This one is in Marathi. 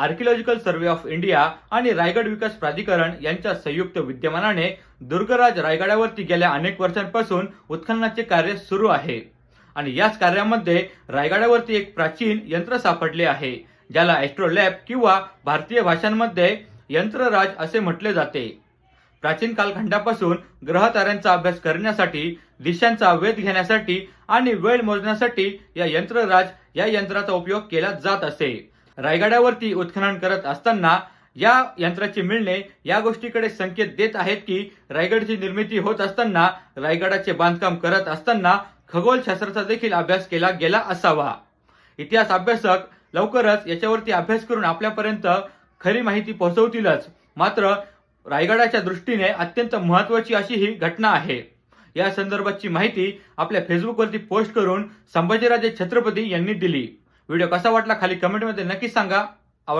आर्किओलॉजिकल सर्व्हे ऑफ इंडिया आणि रायगड विकास प्राधिकरण यांच्या संयुक्त विद्यमानाने दुर्गराज रायगडावरती गेल्या अनेक वर्षांपासून उत्खननाचे कार्य सुरू आहे. आणि याच कार्यामध्ये रायगडावरती एक प्राचीन यंत्र सापडले आहे ज्याला ॲस्ट्रोलॅब किंवा भारतीय भाषांमध्ये यंत्रराज असे म्हटले जाते. प्राचीन कालखंडापासून ग्रह ताऱ्यांचा अभ्यास करण्यासाठी दिशांचा वेध घेण्यासाठी आणि वेळ मोजण्यासाठी या यंत्रराज या यंत्राचा उपयोग केला जात असे. रायगडावरती उत्खनन करत असताना या यंत्राची मिळणे या गोष्टीकडे संकेत देत आहेत की रायगडची निर्मिती होत असताना रायगडाचे बांधकाम करत असताना खगोलशास्त्राचा देखील अभ्यास केला गेला असावा. इतिहास अभ्यासक लवकरच याच्यावरती अभ्यास करून आपल्यापर्यंत खरी माहिती पोहोचवतीलच. मात्र रायगडाच्या दृष्टीने अत्यंत महत्वाची अशी ही घटना आहे. या संदर्भाची माहिती आपल्या फेसबुकवरती पोस्ट करून संभाजीराजे छत्रपती यांनी दिली. व्हिडिओ कसा वाटला खाली कमेंटमध्ये नक्की सांगा.